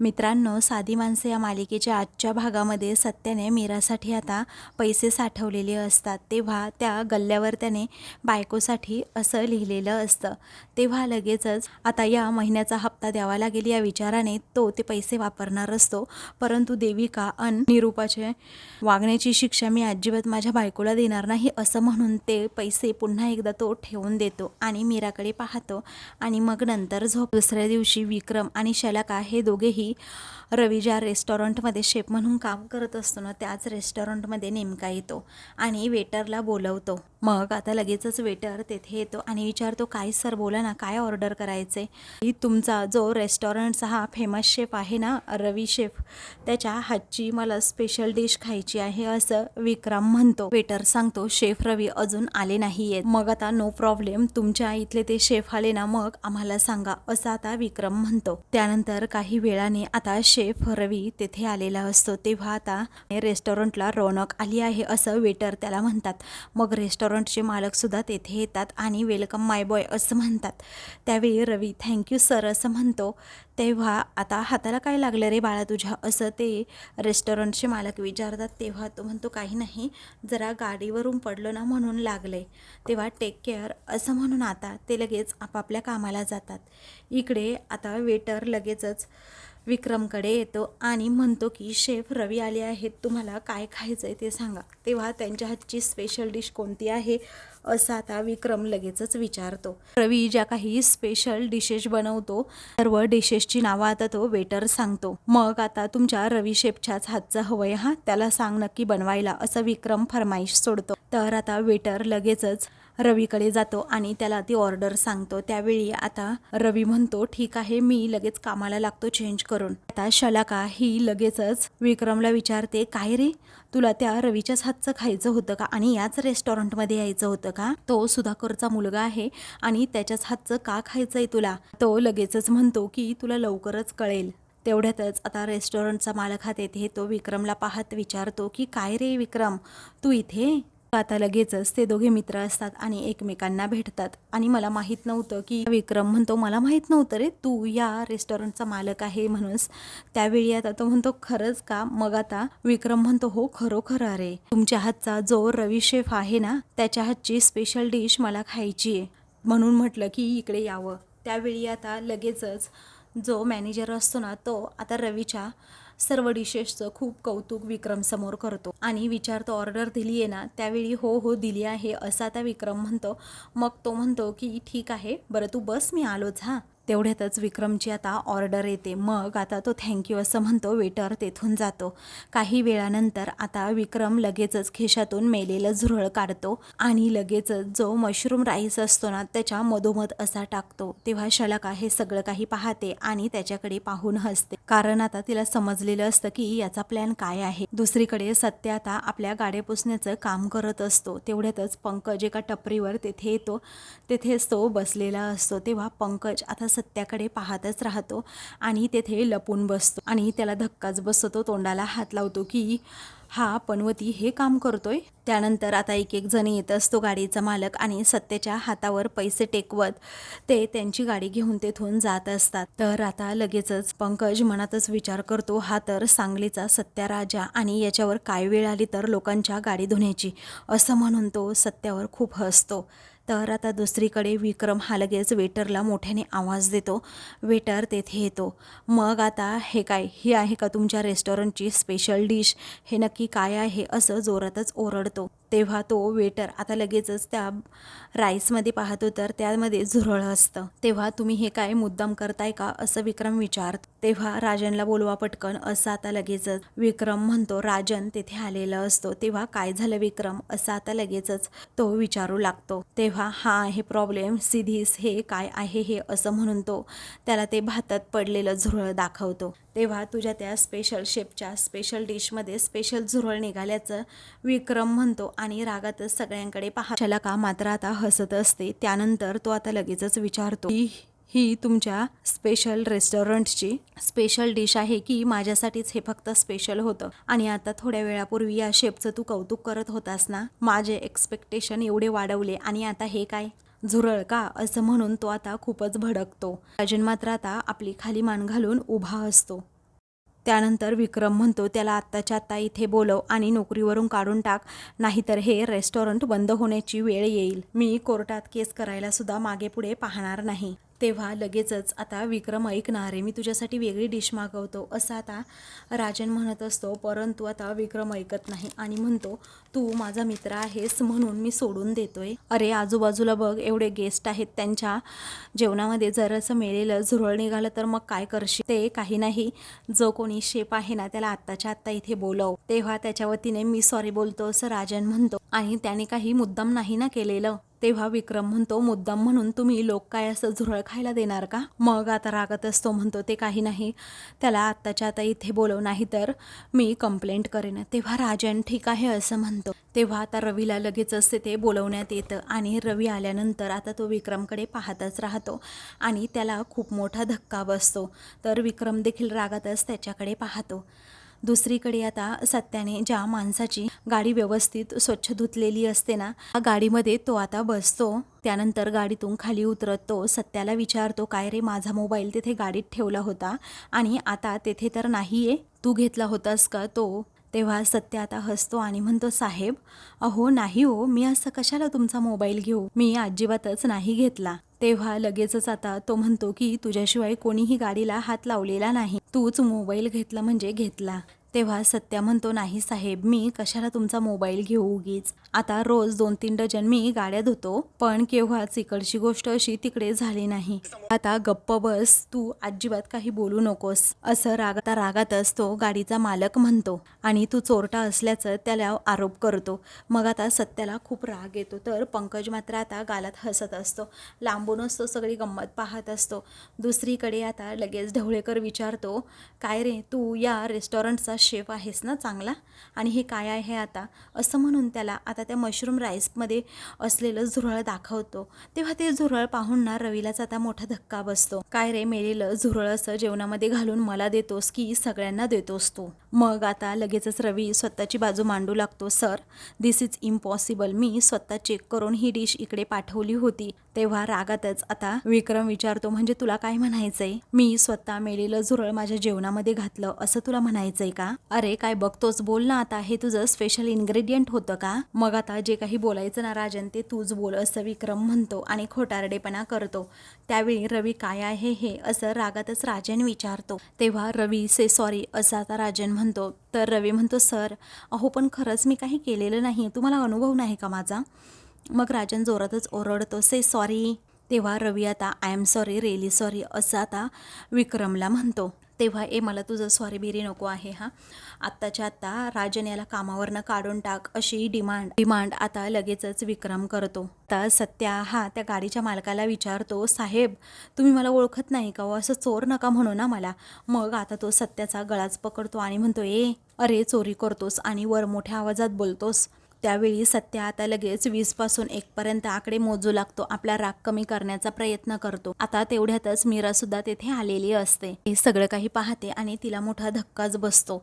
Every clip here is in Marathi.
मित्रांनो साधी माणसं या मालिकेच्या आजच्या भागामध्ये सत्याने मीरासाठी आता पैसे साठवलेले असतात. तेव्हा त्या गल्ल्यावर त्याने बायकोसाठी असं लिहिलेलं असतं. तेव्हा लगेचच आता या महिन्याचा हप्ता द्यावा लागेल या विचाराने तो ते पैसे वापरणार असतो. परंतु देविका अन निरूपाचे वागण्याची शिक्षा मी अजिबात माझ्या बायकोला देणार नाही असं म्हणून ते पैसे पुन्हा एकदा तो ठेवून देतो आणि मीराकडे पाहतो. आणि मग नंतर झोप. दुसऱ्या दिवशी विक्रम आणि शलाका हे दोघेही रवी ज्या रेस्टॉरंटमध्ये शेफ म्हणून काम करत असतो ना त्याच रेस्टॉरंटमध्ये नेमका येतो आणि वेटरला बोलवतो. मग आता लगेचच वेटर तेथे येतो आणि विचारतो काय सर बोला ना काय ऑर्डर करायचे? की तुमचा जो रेस्टॉरंटचा हा फेमस शेफ आहे ना रवी शेफ त्याच्या हातची मला स्पेशल डिश खायची आहे असं विक्रम म्हणतो. वेटर सांगतो शेफ रवी अजून आले नाही आहेत मग आता नो प्रॉब्लेम तुमच्या इथले ते शेफ आले ना मग आम्हाला सांगा असं आता विक्रम म्हणतो. त्यानंतर काही वेळाने आता शेफ रवी तेथे आलेला असतो. तेव्हा आता रेस्टॉरंटला रौनक आली आहे असं वेटर त्याला म्हणतात. मग रेस्टॉरंटचे मालकसुद्धा तेथे येतात आणि वेलकम माय बॉय असं म्हणतात. त्यावेळी रवी थँक्यू सर असं म्हणतो. तेव्हा आता हाताला काय लागलं रे बाळा तुझ्या? असं ते रेस्टॉरंटचे मालक विचारतात. तेव्हा तो म्हणतो काही नाही जरा गाडीवरून पडलो ना म्हणून लागले. तेव्हा टेक केअर असं म्हणून आता ते लगेच आपापल्या कामाला जातात. इकडे आता वेटर लगेचच विक्रमकडे येतो आणि म्हणतो की शेफ रवी आले आहेत. तुम्हाला काय खायचं आहे ते सांगा. तेव्हा त्यांच्या हातची स्पेशल डिश कोणती आहे? असं आता विक्रम लगेचच विचारतो. रवी ज्या काही स्पेशल डिशेस बनवतो सर्व डिशेसची नावं आता तो वेटर सांगतो. मग आता तुमच्या रवी शेफच्याच हातचं हवंय हा? त्याला सांग नक्की बनवायला असं विक्रम फरमाईश सोडतो. तर आता वेटर लगेचच रवीकडे जातो आणि त्याला ती ऑर्डर सांगतो. त्यावेळी आता रवी म्हणतो ठीक आहे मी लगेच कामाला लागतो चेंज करून. आता शलाका ही लगेचच विक्रमला विचारते काय रे तुला त्या रवीच्याच हातचं खायचं होतं का? आणि याच रेस्टॉरंटमध्ये यायचं होतं का? तो सुधाकरचा मुलगा आहे आणि त्याच्याच हातचं का खायचंय तुला? तो लगेचच म्हणतो की तुला लवकरच कळेल. तेवढ्यातच आता रेस्टॉरंटचा मालक हात येते तो विक्रमला पाहत विचारतो की काय रे विक्रम तू इथे? आता लगेचच ते दोघे मित्र असतात आणि एकमेकांना भेटतात. आणि मला माहीत नव्हतं की विक्रम म्हणतो मला माहीत नव्हतं रे तू या रेस्टॉरंटचा मालक आहे म्हणूनच. त्यावेळी आता तो म्हणतो खरंच का? मग आता विक्रम म्हणतो हो खरोखर अरे तुमच्या हातचा जो रवी शेफ आहे ना त्याच्या हातची स्पेशल डिश मला खायची आहे. म्हणून म्हटलं की इकडे यावं. त्यावेळी आता लगेचच जो मॅनेजर असतो ना तो आता रवीच्या सर्व डिशेसचं खूप कौतुक विक्रम समोर करतो. आणि विचारतो ऑर्डर दिली आहे ना त्यावेळी हो हो दिली आहे असा आता विक्रम म्हणतो. मग तो म्हणतो की ठीक आहे बरं तू बस मी आलोच हां. तेवढ्यातच विक्रमची आता ऑर्डर येते. मग आता तो थँक्यू असं म्हणतो वेटर तेथून जातो. काही वेळानंतर आता विक्रम लगेचच खिशातून मेलेलं झुरळ काढतो आणि लगेचच जो मशरूम राईस असतो ना त्याच्या मधोमध असा टाकतो. तेव्हा शलाका हे सगळं काही पाहते आणि त्याच्याकडे पाहून हसते. कारण आता तिला समजलेलं असतं की याचा प्लॅन काय आहे. दुसरीकडे सत्य आता आपल्या गाड्या पुसण्याचं काम करत असतो. तेवढ्यातच पंकज एका टपरीवर तेथे येतो. तेथेच तो बसलेला असतो. तेव्हा पंकज आता सत्याकडे पाहतच राहतो आणि तेथे लपून बसतो आणि त्याला धक्काच बसतो तोंडाला हात लावतो की हा पनवती हे काम करतोय? त्यानंतर आता एक एक जण येत असतो गाडीचा मालक आणि सत्याच्या हातावर पैसे टेकवत ते त्यांची गाडी घेऊन तेथून जात असतात. तर आता लगेचच पंकज मनातच विचार करतो हा तर सांगलीचा सत्या राजा आणि याच्यावर काय वेळ आली तर लोकांच्या गाडी धुण्याची? असं म्हणून तो सत्यावर खूप हसतो. तर आता दुसरीकडे विक्रम हा लगेच वेटरला मोठ्याने आवाज देतो. वेटर तेथे येतो. मग आता हे काय? ही आहे का तुमच्या रेस्टॉरंटची स्पेशल डिश हे नक्की काय आहे? असं जोरातच ओरडतो. तेव्हा तो वेटर आता लगेचच त्या राईसमध्ये पाहतो तर त्यामध्ये झुरळ असतं. तेव्हा तुम्ही हे काय मुद्दाम करताय का? असं विक्रम विचारतो. तेव्हा राजनला बोलवा पटकन असं आता लगेचच विक्रम म्हणतो. राजन तेथे आलेला असतो. तेव्हा काय झालं विक्रम? असं आता लगेचच तो विचारू लागतो. तेव्हा हा आहे प्रॉब्लेम सिधीस हे काय आहे हे असं म्हणून तो त्याला ते भातात पडलेलं झुरळ दाखवतो. तेव्हा तुझ्या त्या स्पेशल शेपच्या स्पेशल डिशमध्ये स्पेशल झुरळ निघाल्याचं विक्रम म्हणतो आणि रागातच सगळ्यांकडे पाहा का मात्र आता हसत असते त्यानंतर तो आता लगेचच विचारतो ही तुमच्या स्पेशल रेस्टॉरंटची स्पेशल डिश आहे की माझ्यासाठीच हे फक्त स्पेशल होतं? आणि आता थोड्या वेळापूर्वी या शेपचं तू कौतुक करत होतास ना? माझे एक्सपेक्टेशन एवढे वाढवले आणि आता हे काय? झुरळ का असं म्हणून तो आता खूपच भडकतो. राजन मात्र आता आपली खाली मान घालून उभा असतो. त्यानंतर विक्रम म्हणतो त्याला आत्ताच्या आत्ता इथे बोलव आणि नोकरीवरून काढून टाक नाहीतर हे रेस्टॉरंट बंद होण्याची वेळ येईल. मी कोर्टात केस करायला सुद्धा मागे पुढे पाहणार नाही. तेव्हा लगेचच आता विक्रम ऐकणार आहे मी तुझ्यासाठी वेगळी डिश मागवतो असं आता राजन म्हणत असतो परंतु आता विक्रम ऐकत नाही आणि म्हणतो तू माझा मित्र आहेस म्हणून मी सोडून देतोय. अरे आजूबाजूला बघ एवढे गेस्ट आहेत त्यांच्या जेवणामध्ये. जर असं मिळेलं झुरळ निघालं तर मग काय करशील? ते काही नाही. जो कोणी शेप आहे ना त्याला आत्ताच्या आत्ता इथे बोलव. तेव्हा त्याच्या वतीने मी सॉरी बोलतो असं राजन म्हणतो. आणि त्याने काही मुद्दाम नाही ना केलेलं. तेव्हा विक्रम म्हणतो मुद्दाम म्हणून तुम्ही लोक काय असं झुरळ खायला देणार का? मग आता रागत असतो म्हणतो ते काही नाही. त्याला आत्ताच्या आता इथे बोलव नाही तर मी कंप्लेंट करेन. तेव्हा राजन ठीक आहे असं म्हणतो. तेव्हा आता रवीला लगेचच ते बोलवण्यात येतं आणि रवी आल्यानंतर आता तो विक्रमकडे पाहतच राहतो आणि त्याला खूप मोठा धक्का बसतो. तर विक्रम देखील रागातच त्याच्याकडे पाहतो. दुसरीकडे आता सत्याने ज्या माणसाची गाडी व्यवस्थित स्वच्छ धुतलेली असते ना त्या गाडीमध्ये तो आता बसतो. त्यानंतर गाडीतून खाली उतरत. तो सत्याला विचारतो काय रे माझा मोबाईल तिथे गाडीत ठेवला होता आणि आता तेथे तर नाही आहे तू घेतला होतास का तो? तेव्हा सत्य आता हसतो आणि म्हणतो साहेब अहो नाही हो मी असं कशाला तुमचा मोबाईल घेऊ? मी अजिबातच नाही घेतला. तेव्हा लगेचच आता तो म्हणतो की तुझ्याशिवाय कोणीही गाडीला हात लावलेला नाही. तूच मोबाईल घेतला म्हणजे घेतला. तेव्हा सत्या म्हणतो नाही साहेब मी कशाला तुमचा मोबाईल घेऊ उगीच? आता रोज दोन तीन डजन मी गाड्या धुतो पण केव्हाच इकडची गोष्ट अशी तिकडे झाली नाही. आता गप्प बस तू अजिबात काही बोलू नकोस. असं रागाता रागातच तो गाडीचा मालक म्हणतो आणि तू चोरटा असल्याचं त्याला आरोप करतो. मग आता सत्याला खूप राग येतो तर पंकज मात्र आता गालात हसत असतो. लांबूनच तो सगळी गंमत पाहत असतो. दुसरीकडे आता लगेच ढवळेकर विचारतो काय रे तू या रेस्टॉरंटचा शेफ आहेस ना चांगला? आणि हे काय आहे आता? असं म्हणून त्याला आता त्या मशरूम राईसमध्ये असलेलं झुरळ दाखवतो. तेव्हा ते झुरळ पाहून ना रवीलाच आता मोठा धक्का बसतो. काय रे मेलेलं झुरळ असं जेवणामध्ये घालून मला देतोस की सगळ्यांना देतोस तू? मग आता लगेचच रवी स्वतःची बाजू मांडू लागतो. सर दिस इज इम्पॉसिबल मी स्वतः चेक करून ही डिश इकडे पाठवली होती. तेव्हा रागातच आता विक्रम विचारतो म्हणजे तुला काय म्हणायचंय? मी स्वतः मेलेलं झुरळ माझ्या जेवणामध्ये घातलं. असं तुला म्हणायचंय का? अरे काय बघतोस? बोल ना आता. हे तुझं स्पेशल इन्ग्रेडियंट होतं का? मग आता जे काही बोलायचं ना राजन ते तूच बोल असं विक्रम म्हणतो आणि खोटारडेपणा करतो. त्यावेळी रवी काय आहे हे? असं रागातच राजन विचारतो. तेव्हा रवी से सॉरी असं आता राजन म्हणतो तर रवी म्हणतो सर अहो पण खरंच मी काही केलेलं नाही. तुम्हाला अनुभव नाही का माझा? मग राजन जोरातच ओरडतो से सॉरी. तेव्हा रवी आता I am sorry really sorry असं आता विक्रमला म्हणतो. तेव्हा ए मला तुझं सॉरी बिरी नको आहे हा. आत्ताच्या आत्ता राजन याला कामावरनं काढून टाक अशी डिमांड डिमांड आता लगेचच विक्रम करतो. तर सत्या हा त्या गाडीच्या मालकाला विचारतो साहेब तुम्ही मला ओळखत नाही का हो? असं चोर नका म्हणू ना मला. मग आता तो सत्याचा गळाच पकडतो आणि म्हणतो ए अरे चोरी करतोस आणि वर मोठ्या आवाजात बोलतोस. त्यावेळी सत्य आता लगेच वीसपासून एकपर्यंत आकडे मोजू लागतो. आपला राग कमी करण्याचा प्रयत्न करतो. आता तेवढ्यातच मीरा सुद्धा तेथे आलेली असते. हे सगळं काही पाहते आणि तिला मोठा धक्काच बसतो.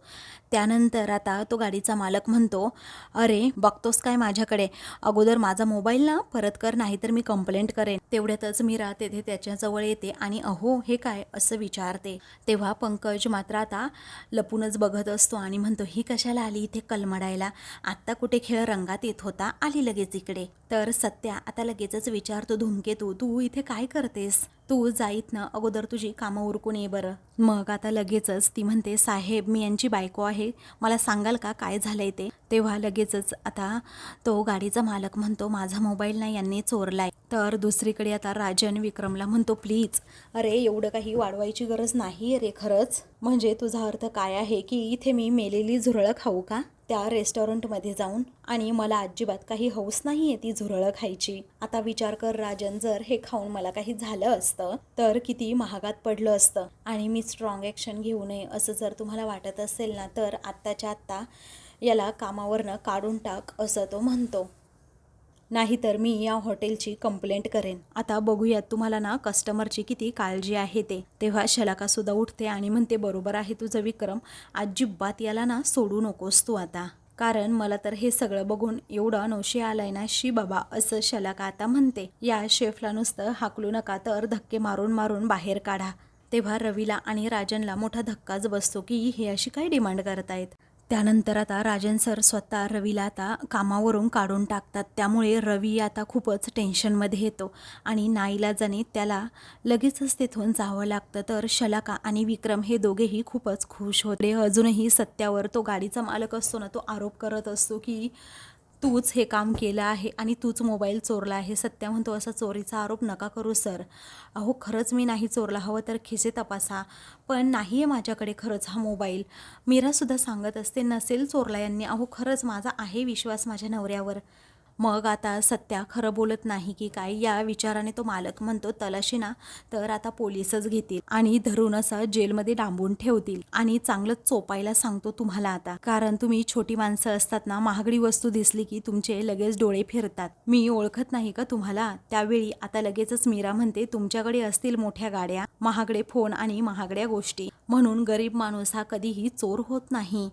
त्यानंतर आता तो गाडीचा मालक म्हणतो अरे बघतोस काय माझ्याकडे? अगोदर माझा मोबाईल ना परत कर नाही तर मी कंप्लेंट करेन. तेवढ्यातच मीरा तेथे त्याच्याजवळ येते आणि अहो हे काय? असं विचारते. तेव्हा पंकज मात्र आता लपूनच बघत असतो आणि म्हणतो ही कशाला आली इथे कलमडायला? आत्ता कुठे खेळ रंगात येत होता आली लगेच इकडे. तर सत्या आता लगेचच विचारतो धूमकेतू तू इथे काय करतेस? तू जाईत ना अगोदर तुझी कामं उरकून ये बरं. मग आता लगेचच ती म्हणते साहेब मी यांची बायको आहे. मला सांगाल का काय झालंय ते? तेव्हा लगेचच आता तो गाडीचा मालक म्हणतो माझा मोबाईल ना यांनी चोरलाय. तर दुसरीकडे आता राजन विक्रमला म्हणतो प्लीज अरे एवढं काही वाढवायची गरज नाही रे खरंच. म्हणजे तुझा अर्थ काय आहे की इथे मी मेलेली झुरळं खाऊ का? त्या रेस्टॉरंटमध्ये जाऊन. आणि मला अजिबात काही हौस नाही आहे ती झुरळं खायची. आता विचार कर राजन जर हे खाऊन मला काही झालं असतं तर किती महागात पडलं असतं. आणि मी स्ट्रॉंग ॲक्शन घेऊ नये असं जर तुम्हाला वाटत असेल ना तर आत्ताच्या आत्ता याला कामावरनं काढून टाक असं तो म्हणतो. नाहीतर मी या हॉटेलची कंप्लेंट करेन. आता बघूयात तुम्हाला ना कस्टमरची किती काळजी आहे ते. तेव्हा शलाकासुद्धा उठते आणि म्हणते बरोबर आहे तुझं विक्रम. अजिबात याला ना सोडू नकोस तू आता. कारण मला तर हे सगळं बघून एवढं नवशी आलाय ना शी बाबा असं शलाका आता म्हणते? या शेफला नुसतं हाकलू नका तर धक्के मारून मारून बाहेर काढा. तेव्हा रवीला आणि राजनला मोठा धक्काच बसतो की हे अशी काय डिमांड करतायत? त्यानंतर आता राजन सर स्वतः रवीला आता कामावरून काढून टाकतात. त्यामुळे रवी आता खूपच टेन्शनमध्ये येतो. आणि नाईलाजाने त्याला लगेचच तिथून जावं लागतं. तर शलाका आणि विक्रम हे दोघेही खूपच खुश होते. अजूनही सत्यावर तो गाडीचा मालक असतो ना तो आरोप करत असतो की तूच हे काम केलं आहे आणि तूच मोबाईल चोरला आहे. सत्या म्हणतो असा चोरीचा आरोप नका करू सर. अहो खरंच मी नाही चोरला हवं तर खिसे तपासा. पण नाही आहे माझ्याकडे खरंच हा मोबाईल. मीरासुद्धा सांगत असते नसेल चोरला यांनी. अहो खरंच माझा आहे विश्वास माझ्या नवऱ्यावर. मग आता सत्या खरं बोलत नाही की काय या विचाराने तो मालक म्हणतो तलाशी ना तर आता पोलीसच घेतील आणि धरून असं जेलमध्ये डांबून ठेवतील आणि चांगलंच चोपायला सांगतो तुम्हाला आता. कारण तुम्ही छोटी माणसं असतात ना महागडी वस्तू दिसली की तुमचे लगेच डोळे फिरतात. मी ओळखत नाही का तुम्हाला? त्यावेळी आता लगेचच मीरा म्हणते तुमच्याकडे असतील मोठ्या गाड्या महागडे फोन आणि महागड्या गोष्टी. म्हणून गरीब माणूस हा कधीही चोर होत नाही.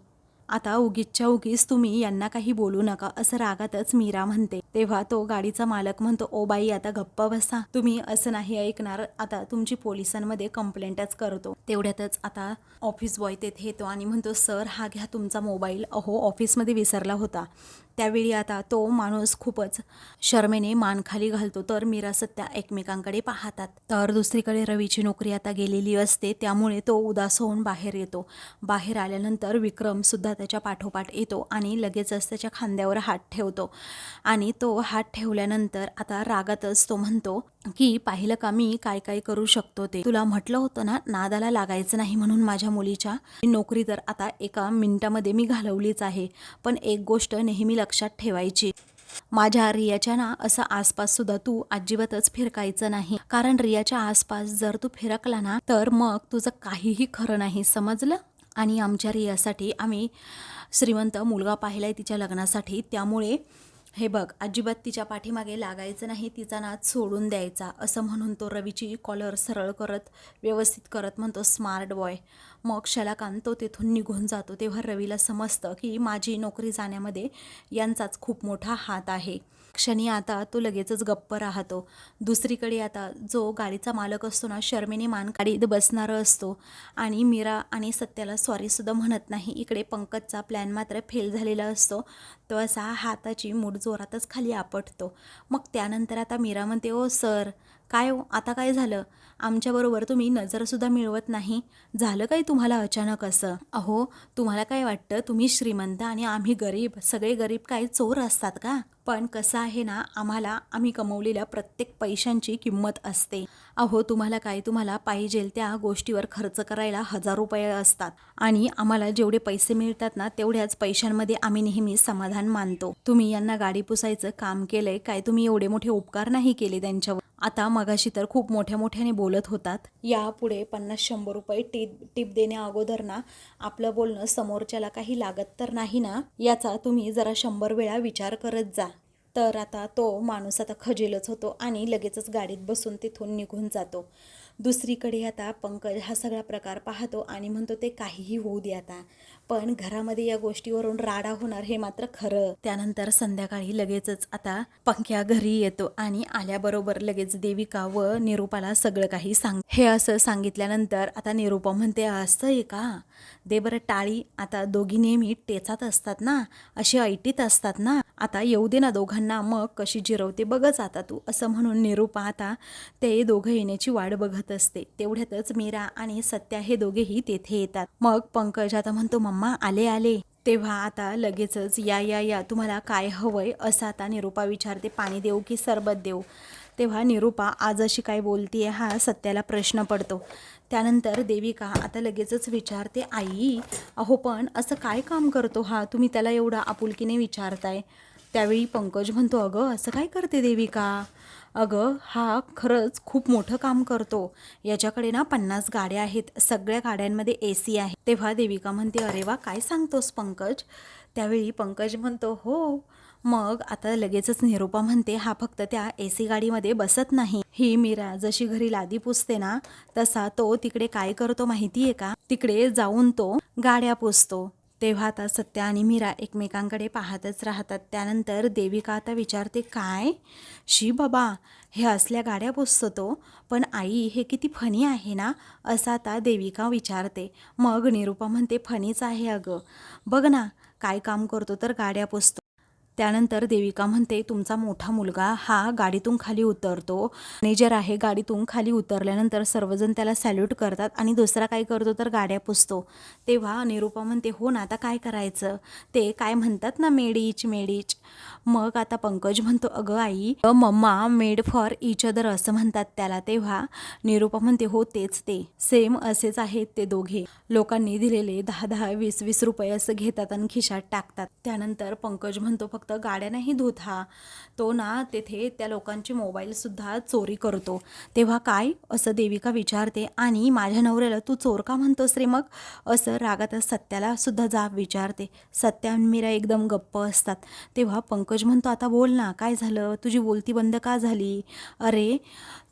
आता उगीचच्या उगीच तुम्ही यांना काही बोलू नका असं रागातच मीरा म्हणते. तेव्हा तो गाडीचा मालक म्हणतो ओ बाई आता गप्प बसा. तुम्ही असं नाही ऐकणार. आता तुमची पोलिसांमध्ये कंप्लेंटच करतो. तेवढ्यातच आता ऑफिस बॉय तेथे येतो आणि म्हणतो सर हा घ्या तुमचा मोबाईल अहो ऑफिसमध्ये विसरला होता. त्यावेळी आता तो माणूस खूपच शर्मेने मान खाली घालतो. तर मीरा सत्या एकमेकांकडे पाहतात. तर दुसरीकडे रवीची नोकरी आता गेलेली असते. त्यामुळे तो उदास होऊन बाहेर येतो. बाहेर आल्यानंतर विक्रम सुद्धा त्याच्या पाठोपाठ येतो आणि लगेचच त्याच्या खांद्यावर हात ठेवतो. आणि तो हात ठेवल्यानंतर आता रागातच तो म्हणतो की पाहिलं का मी काय काय करू शकतो ते? तुला म्हटलं होतं ना नादाला लागायचं नाही म्हणून माझ्या मुलीच्या. नोकरी तर आता एका मिनिटामध्ये मी घालवलीच आहे. पण एक गोष्ट नेहमी लक्षात लक्षात ठेवायची. माझ्या रियाच्या ना असं आसपास सुद्धा तू अजिबातच फिरकायचं नाही. कारण रियाच्या आसपास जर तू फिरकला ना तर मग तुझं काहीही खरं नाही समजलं? आणि आमच्या रियासाठी आम्ही श्रीमंत मुलगा पाहिला आहे तिच्या लग्नासाठी. त्यामुळे हे बघ अजिबात तिच्या पाठीमागे लागायचं नाही तिचा नाच सोडून द्यायचा. असं म्हणून तो रवीची कॉलर सरळ करत व्यवस्थित करत म्हणतो स्मार्ट बॉय मग शलाकांत तो तिथून निघून जातो. तेव्हा रवीला समजतं की माझी नोकरी जाण्यामध्ये यांचाच खूप मोठा हात आहे. क्षणी आता तो लगेचच गप्प राहतो. दुसरीकडे आता जो गाडीचा मालक असतो ना शर्मेने मान गाडीत बसणारा असतो आणि मीरा आणि सत्याला सॉरीसुद्धा म्हणत नाही. इकडे पंकजचा प्लॅन मात्र फेल झालेला असतो. तो असा हाताची मूठ जोरातच खाली आपटतो. मग त्यानंतर आता मीरा म्हणते ओ सर काय हो? आता काय झालं? आमच्याबरोबर तुम्ही नजरसुद्धा मिळवत नाही. झालं काय तुम्हाला अचानक असं? अहो तुम्हाला काय वाटतं? तुम्ही श्रीमंत आणि आम्ही गरीब सगळे गरीब काय चोर असतात का? पण कसं आहे ना आम्हाला आम्ही कमवलेल्या प्रत्येक पैशांची किंमत असते. अहो तुम्हाला काय तुम्हाला पाहिजेल त्या गोष्टीवर खर्च करायला हजार रुपये असतात. आणि आम्हाला जेवढे पैसे मिळतात ना तेवढ्याच पैशांमध्ये आम्ही नेहमी समाधान मानतो. तुम्ही यांना गाडी पुसायचं काम केलंय काय तुम्ही एवढे मोठे उपकार नाही केले त्यांच्यावर? आता मगाशी तर खूप मोठ्या मोठ्याने बोलत होतात. यापुढे पन्नास शंभर रुपये टीप टीप देण्या अगोदर ना आपलं बोलणं समोरच्याला काही लागत तर नाही ना? याचा तुम्ही जरा शंभर वेळा विचार करत जा. तर आता तो माणूस आता खजेलच होतो आणि लगेचच गाडीत बसून तिथून निघून जातो. दुसरीकडे आता पंकज हा सगळा प्रकार पाहतो आणि म्हणतो ते काहीही होऊ दे आता. पण घरामध्ये या गोष्टीवरून राडा होणार हे मात्र खरं. त्यानंतर संध्याकाळी लगेचच आता पंख्या घरी येतो आणि आल्याबरोबर लगेच देविका व निरूपाला सगळं काही सांग हे असं सांगितल्यानंतर आता निरूपा म्हणते असं आहे का? दे बरं टाळी. आता दोघी नेहमी टेचात असतात ना? अशी ऐटीत असतात ना? आता येऊ दे ना दोघांना. मग कशी जिरवते बघच आता तू. असं म्हणून निरूपा आता ते दोघं येण्याची वाट बघत असते. तेवढ्यातच मीरा आणि सत्या हे दोघेही तेथे येतात. मग पंकज आता म्हणतो मम्मा आले आले. तेव्हा आता लगेचच या या या तुम्हाला काय हवंय? असं आता निरूपा विचारते पाणी देऊ की सरबत देऊ? तेव्हा निरूपा आज अशी काय बोलतीये हा? सत्याला प्रश्न पडतो. त्यानंतर देविका आता लगेचच विचारते आई अहो पण असं काय काम करतो हा? तुम्ही त्याला एवढा आपुलकीने विचारताय. त्यावेळी पंकज म्हणतो अगं असं काय करते देविका? अगं हा खरंच खूप मोठं काम करतो. याच्याकडे ना पन्नास गाड्या आहेत. सगळ्या गाड्यांमध्ये ए सी आहे. तेव्हा देविका म्हणते अरे वा काय सांगतोस पंकज? त्यावेळी पंकज म्हणतो हो. मग आता लगेचच निरूपा म्हणते हा फक्त त्या ए सी गाडीमध्ये बसत नाही. ही मीरा जशी घरी लादी पुसते ना तसा तो तिकडे काय करतो माहितीये का? तिकडे जाऊन तो गाड्या पुसतो. तेव्हा आता सत्या आणि मीरा एकमेकांकडे पाहतच राहतात. त्यानंतर देविका आता विचारते काय? शी बाबा हे असल्या गाड्या पोसतो तो पण आई हे किती फनी आहे ना? असं आता देविका विचारते. मग निरूपा म्हणते फनीच आहे अगं. बघ ना काय काम करतो तर गाड्या पोसतो. त्यानंतर देविका म्हणते तुमचा मोठा मुलगा हा गाडीतून खाली उतरतो. मॅनेजर आहे गाडीतून खाली उतरल्यानंतर सर्वजण त्याला सॅल्यूट करतात आणि दुसरा काय करतो तर गाड्या पुसतो. तेव्हा निरूपा म्हणते हो ना आता काय करायचं? ते काय म्हणतात ना मेडीच मेडीच. मग आता पंकज म्हणतो अगं आई mamma made for each other असं म्हणतात त्याला. तेव्हा निरूपा म्हणते हो तेच ते. सेम असेच आहेत ते दोघे. लोकांनी दिलेले दहा दहा वीस वीस रुपये असं घेतात आणि खिशात टाकतात. त्यानंतर पंकज म्हणतो फक्त गाड्या नाही धुत हा. तो ना तेथे त्या लोकांचे मोबाईलसुद्धा चोरी करतो. तेव्हा काय? असं देविका विचारते. आणि माझ्या नवऱ्याला तू चोर का म्हणतोस रे मग? असं रागात सत्याला सुद्धा जाब विचारते. सत्या मीरा एकदम गप्प असतात. तेव्हा पंकज म्हणतो आता बोल ना काय झालं? तुझी बोलती बंद का झाली? अरे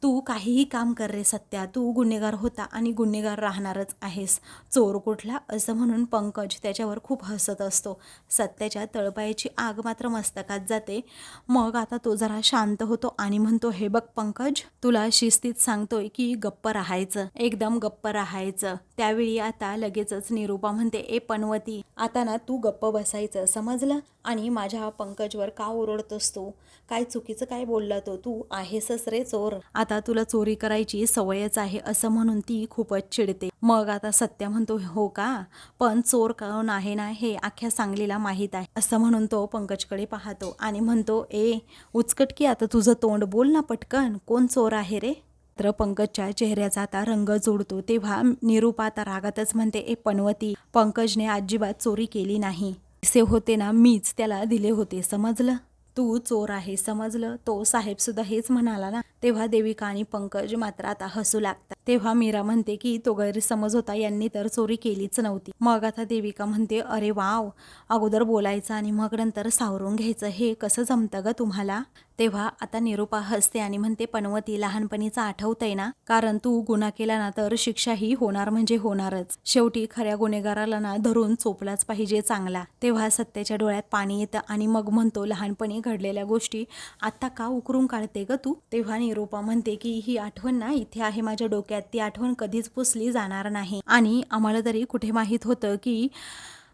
तू काहीही काम कर रे सत्या तू गुन्हेगार होता आणि गुन्हेगार राहणारच आहेस. चोर कुठला? असं म्हणून पंकज त्याच्यावर खूप हसत असतो. सत्याच्या तळपायाची आग मात्र मस्तकात जाते. मग आता तो जरा शांत होतो आणि म्हणतो हे बघ पंकज तुला शिस्तीत सांगतोय की गप्प राहायचं. एकदम गप्प राहायचं. त्यावेळी आता लगेचच निरूपा म्हणते ए पनवती आता ना तू गप्प बसायचं. समजलं? आणि माझ्या पंकजवर का ओरडतोस तू? काय चुकीचं काय बोलला तो? तू आहेसच रे चोर. आता तुला चोरी करायची सवयच आहे असं म्हणून ती खूपच चिडते. मग आता सत्या म्हणतो हो का? पण चोर कोण आहे ना हे अख्ख्या सांगलीला माहीत आहे. असं म्हणून तो पंकजकडे पाहतो आणि म्हणतो ए उचकट की आता तुझं तोंड बोल ना पटकन. कोण चोर आहे रे? तर पंकजच्या चेहऱ्याचा आता रंग जोडतो. तेव्हा निरूपा आता रागातच म्हणते ए पनवती पंकजने अजिबात चोरी केली नाही. असे होते ना मीच त्याला दिले होते समजलं? तू चोर आहे समजलं? तो साहेब सुद्धा हेच म्हणाला ना? तेव्हा देविका आणि पंकज मात्र आता हसू लागतात. तेव्हा मीरा म्हणते की तो गैरसमज होता यांनी तर चोरी केलीच नव्हती. मग आता देविका म्हणते अरे वाव अगोदर बोलायचं आणि मग नंतर सावरून घ्यायचं हे कसं जमतं ग तुम्हाला? तेव्हा आता निरूपा हसते आणि म्हणते पनवती लहानपणीचा आठवतंय ना? कारण तू गुन्हा केला ना तर शिक्षाही होणार म्हणजे होणारच. शेवटी खऱ्या गुन्हेगाराला ना धरून चोपलाच पाहिजे चांगला. तेव्हा सत्याच्या डोळ्यात पाणी येतं आणि मग म्हणतो लहानपणी घडलेल्या गोष्टी आता का उकरून काढते ग तू? तेव्हा निरूपा म्हणते की ही आठवण ना इथे आहे माझ्या डोक्यात. ती आठवण कधीच पुसली जाणार नाही. आणि आम्हाला तरी कुठे माहीत होतं की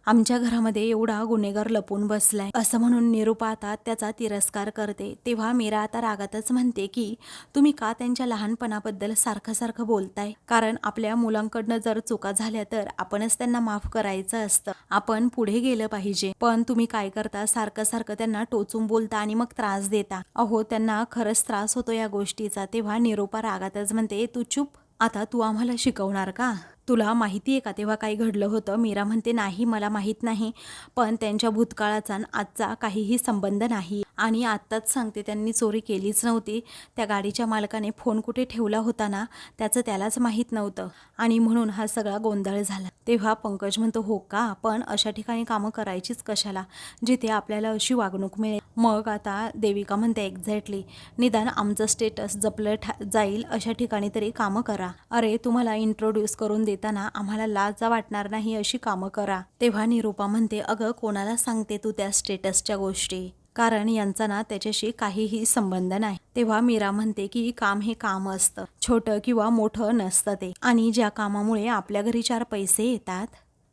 आमच्या घरामध्ये एवढा गुन्हेगार लपून बसलाय. असं म्हणून निरूपा आता त्याचा तिरस्कार करते. तेव्हा मीरा आता रागातच म्हणते की तुम्ही का त्यांच्या लहानपणाबद्दल सारखं सारखं बोलताय? कारण आपल्या मुलांकडनं जर चुका झाल्या तर आपणच त्यांना माफ करायचं असतं. आपण पुढे गेलं पाहिजे. पण तुम्ही काय करता? सारखं सारखं त्यांना टोचून बोलता आणि मग त्रास देता. अहो त्यांना खरंच त्रास होतो या गोष्टीचा. तेव्हा निरूपा रागातच म्हणते तू चुप. आता तू आम्हाला शिकवणार का? तुला माहिती आहे का तेव्हा काही घडलं होतं? मीरा म्हणते नाही मला माहीत नाही. पण त्यांच्या भूतकाळाचा आजचा काहीही संबंध नाही. आणि आत्ताच सांगते त्यांनी चोरी केलीच नव्हती. त्या गाडीच्या मालकाने फोन कुठे ठेवला होता ना त्याचं त्यालाच माहीत नव्हतं. आणि म्हणून हा सगळा गोंधळ झाला. तेव्हा पंकज म्हणतो हो का पण अशा ठिकाणी कामं करायचीच कशाला? जिथे आपल्याला अशी वागणूक मिळेल. मग आता देविका म्हणते एक्झॅक्टली. निदान आमचं स्टेटस जपलं ठा जाईल. अशा ठिकाणी तरी कामं करा. अरे तुम्हाला इंट्रोड्यूस करून देताना आम्हाला लाजा वाटणार नाही अशी कामं करा. तेव्हा निरूपा म्हणते अगं कोणाला सांगते तू त्या स्टेटसच्या गोष्टी? कारण यांचा ना त्याच्याशी काहीही संबंध नाही. तेव्हा मीरा म्हणते की काम हे काम असतं. छोटं किंवा मोठं नसतं ते. आणि ज्या कामामुळे आपल्या घरी चार पैसे येतात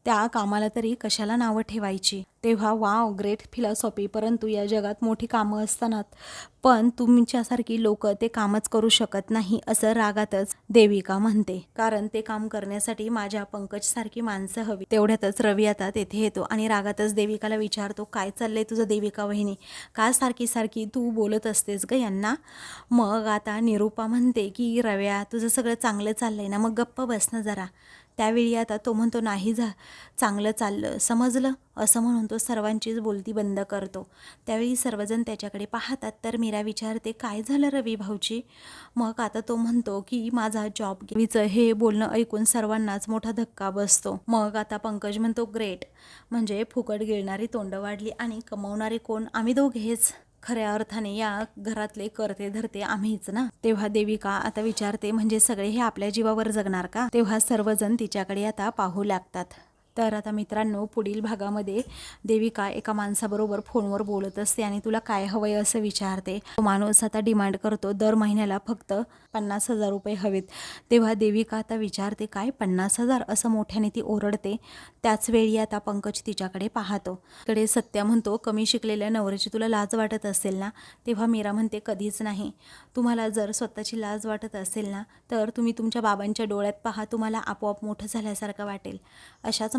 त्या कामाला तरी कशाला नावं ठेवायची? तेव्हा वाव ग्रेट फिलॉसॉफी परंतु या जगात मोठी कामं असतानात पण तुमच्यासारखी लोक ते कामच करू शकत नाही असं रागातच देविका म्हणते. कारण ते काम करण्यासाठी माझ्या पंकजसारखी माणसं हवी. तेवढ्यातच रवी आता तेथे येतो आणि रागातच देविकाला विचारतो काय चाललंय तुझं देविका वहिनी? का सारखी सारखी तू बोलत असतेस ग यांना? मग आता निरूपा म्हणते की रव्या तुझं सगळं चांगलं चाललंय ना मग गप्प बस ना जरा. त्यावेळी आता तो म्हणतो नाही झा चांगलं चाललं समजलं? असं म्हणून तो सर्वांचीच बोलती बंद करतो. त्यावेळी सर्वजण त्याच्याकडे पाहतात तर मीरा विचारते काय झालं रवी भाऊची मग आता तो म्हणतो की माझा जॉब गेलीचं हे बोलणं ऐकून सर्वांनाच मोठा धक्का बसतो. मग आता पंकज म्हणतो ग्रेट. म्हणजे फुकट गिळणारी तोंड वाढली आणि कमवणारे कोण? आम्ही दोघेच. खऱ्या अर्थाने या घरातले करते धरते आम्हीच ना? तेव्हा देविका आता विचारते म्हणजे सगळे हे आपल्या जीवावर जगणार का? तेव्हा सर्वजण तिच्याकडे आता पाहू लागतात. तर आता मित्रांनो पुढील भागामध्ये देविका एका माणसाबरोबर फोनवर बोलत असते आणि तुला काय हवंय असं विचारते. तो माणूस आता डिमांड करतो दर महिन्याला फक्त पन्नास हजार रुपये हवेत. तेव्हा देविका आता विचारते काय पन्नास हजार? असं मोठ्याने ती ओरडते. त्याच वेळी आता पंकज तिच्याकडे पाहतो. कडे सत्या म्हणतो कमी शिकलेल्या नवऱ्याची तुला लाज वाटत असेल ना? तेव्हा मीरा म्हणते कधीच नाही. तुम्हाला जर स्वतःची लाज वाटत असेल ना तर तुम्ही तुमच्या बाबांच्या डोळ्यात पहा तुम्हाला आपोआप मोठं झाल्यासारखं वाटेल. अशाच